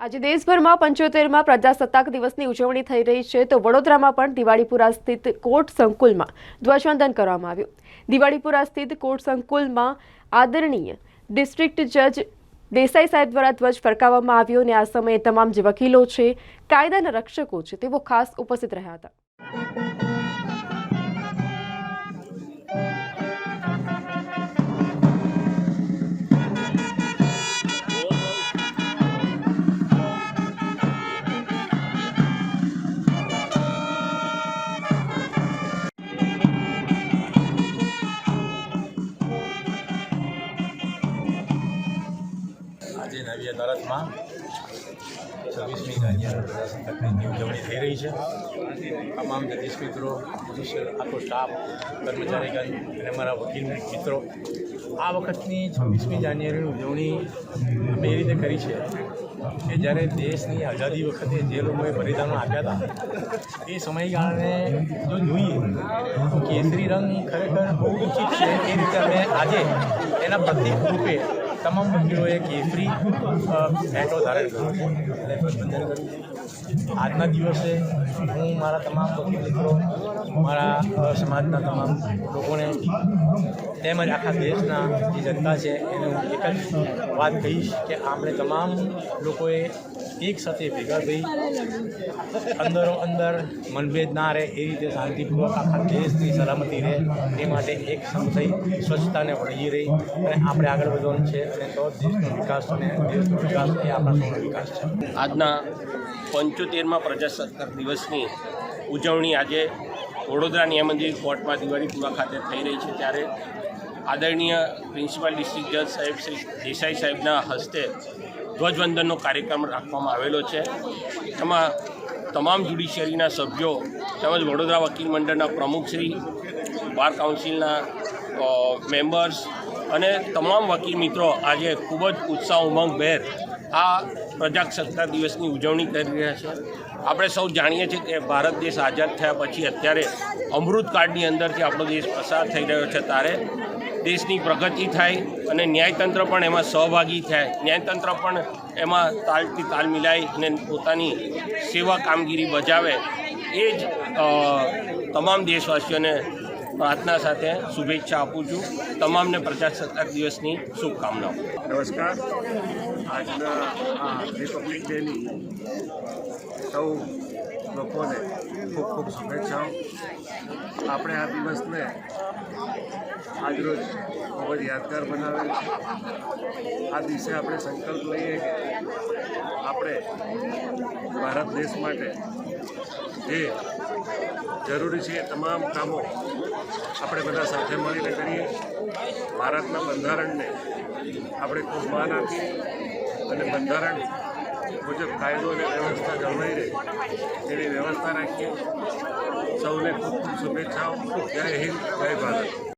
આજે દેશભરમાં પંચોતેરમાં પ્રજાસત્તાક દિવસની ઉજવણી થઈ રહી છે તો વડોદરામાં પણ દિવાળીપુરા સ્થિત કોર્ટ સંકુલમાં ધ્વજવંદન કરવામાં આવ્યું. દિવાળીપુરા સ્થિત કોર્ટ સંકુલમાં આદરણીય ડિસ્ટ્રિક્ટ જજ દેસાઈ સાહેબ દ્વારા ધ્વજ ફરકાવવામાં આવ્યો અને આ સમયે તમામ જે વકીલો છે, કાયદાના રક્ષકો છે તેઓ ખાસ ઉપસ્થિત રહ્યા હતા. અદાલતમાં છવ્વીસમી રાજ્ય પ્રજાસત્તાકની ઉજવણી થઈ રહી છે. તમામ જગદીશ મિત્રો આખો સ્ટાફ કર્મચારીગણ અને મારા વકીલ મિત્રો, આ વખતની છવ્વીસમી જાન્યુઆરીની ઉજવણી અમે એ રીતે કરી છે કે જ્યારે દેશની આઝાદી વખતે જે લોકોએ બલિદાનો આપ્યા હતા, એ સમયગાળાને જો જોઈએ, કેસરી રંગ ખરેખર બહુ ઉચિત છે એ રીતે અમે આજે એના પ્રતિક રૂપે તમામ વકીલોએ કેફરી ભેટો ધારણ કર્યું છે. આજના દિવસે હું મારા તમામ વકીલ મિત્રો, મારા સમાજના તમામ લોકોને તેમજ આખા દેશના જે જનતા છે, એને હું એક જ વાત કહીશ કે આપણે તમામ લોકોએ એક સાથે ભેગા થઈ. અંદરો અંદર મનભેદ ના રહે, એ રીતે શાંતિપૂર્વક આખા દેશની સલામતી રહે, એ માટે એક થઈ સ્વચ્છતાને વળગી રહી. અને આપણે આગળ વધવાનું છે અને તો દેશનો વિકાસ અને દેશનો વિકાસ એ આપણા સૌનો વિકાસ છે. આજના પંચોતેરમાં પ્રજાસત્તાક દિવસની ઉજવણી આજે વડોદરા નિયમનજી કોર્ટમાં દિવાળીપુરા ખાતે થઈ રહી છે. ત્યારે આદરણીય પ્રિન્સિપાલ ડિસ્ટ્રિક્ટ જજ સાહેબ શ્રી દેસાઈ સાહેબના હસ્તે ધ્વજવંદનનો કાર્યક્રમ રાખવામાં આવેલો છે. એમાં તમામ જ્યુડિશિયરીના સભ્યો તેમજ વડોદરા વકીલ મંડળના પ્રમુખશ્રી બાર કાઉન્સિલના મેમ્બર્સ અને તમામ વકીલ મિત્રો, આજે ખૂબ જ ઉત્સાહ ઉમંગભેર આ પ્રજાસત્તાક દિવસની ઉજવણી કરી રહ્યા છે. આપણે સૌ જાણીએ છીએ કે ભારત દેશ આઝાદ થયા પછી અત્યારે અમૃતકાળની અંદરથી આપણો દેશ પસાર થઈ રહ્યો છે. ત્યારે દેશની પ્રગતિ થાય અને ન્યાયતંત્ર પણ એમાં સહભાગી થાય. ન્યાયતંત્ર પણ એમાં તાલથી તાલ મિલાઈ અને પોતાની સેવા કામગીરી બજાવે. એ જ તમામ દેશવાસીઓને પ્રાર્થના સાથે શુભેચ્છા આપું છું. તમામને પ્રજાસત્તાક દિવસની શુભકામનાઓ. નમસ્કાર. આજના આ રિપબ્લિક ડેની સૌ લોકોને ખૂબ ખૂબ શુભેચ્છાઓ. આપણે આ દિવસને આજરોજ ખૂબ જ યાદગાર બનાવેલ આ દિવસે આપણે સંકલ્પ લઈએ કે આપણે ભારત દેશ માટે જે જરૂરી છે તમામ કામો આપણે બધા સાથે મળીને કરીએ. ભારતના બંધારણને આપણે ખૂબ માન આપીએ અને બંધારણ મુજબ કાયદો અને વ્યવસ્થા જળવાઈ રહે તેવી વ્યવસ્થા રાખીએ. સૌને ખૂબ ખૂબ શુભેચ્છાઓ. જય હિન્દ, જય ભારત.